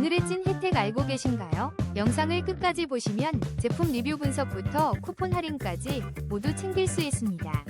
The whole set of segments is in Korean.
오늘의 찐 혜택 알고 계신가요? 영상을 끝까지 보시면 제품 리뷰 분석부터 쿠폰 할인까지 모두 챙길 수 있습니다.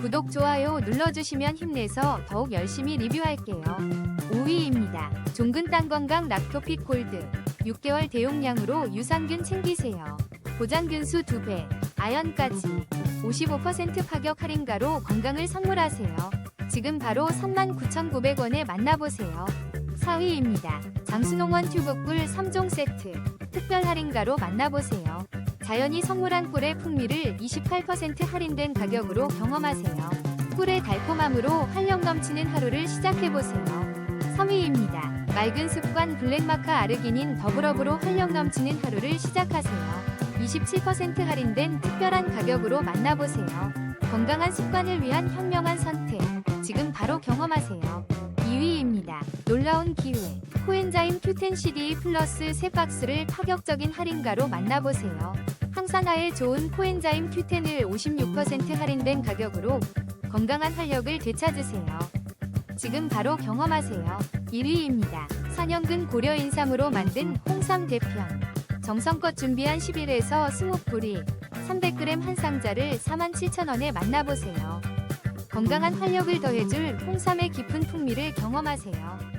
구독, 좋아요 눌러주시면 힘내서 더욱 열심히 리뷰할게요. 5위입니다. 종근 땅 건강 락토핏 골드 6개월 대용량으로 유산균 챙기세요. 보장균수 2배, 아연까지 55% 파격 할인가로 건강을 선물하세요. 지금 바로 39,900원에 만나보세요. 4위입니다. 장수농원 튜브꿀 3종 세트 특별 할인가로 만나보세요. 자연이 선물한 꿀의 풍미를 28% 할인된 가격으로 경험하세요. 꿀의 달콤함으로 활력 넘치는 하루를 시작해보세요. 3위입니다. 맑은 습관 블랙마카 아르기닌 더블업으로 활력 넘치는 하루를 시작하세요. 27% 할인된 특별한 가격으로 만나보세요. 건강한 습관을 위한 현명한 선택. 지금 바로 경험하세요. 2위입니다. 놀라운 기회. 코엔자임 큐텐 CD 플러스 3박스를 파격적인 할인가로 만나보세요. 항산화에 좋은 코엔자임 큐텐을 56% 할인된 가격으로 건강한 활력을 되찾으세요. 지금 바로 경험하세요. 1위입니다. 4년근 고려 인삼으로 만든 홍삼 대편. 정성껏 준비한 10일에서 스모프리 300g 한 상자를 47,000원에 만나보세요. 건강한 활력을 더해줄 홍삼의 깊은 풍미를 경험하세요.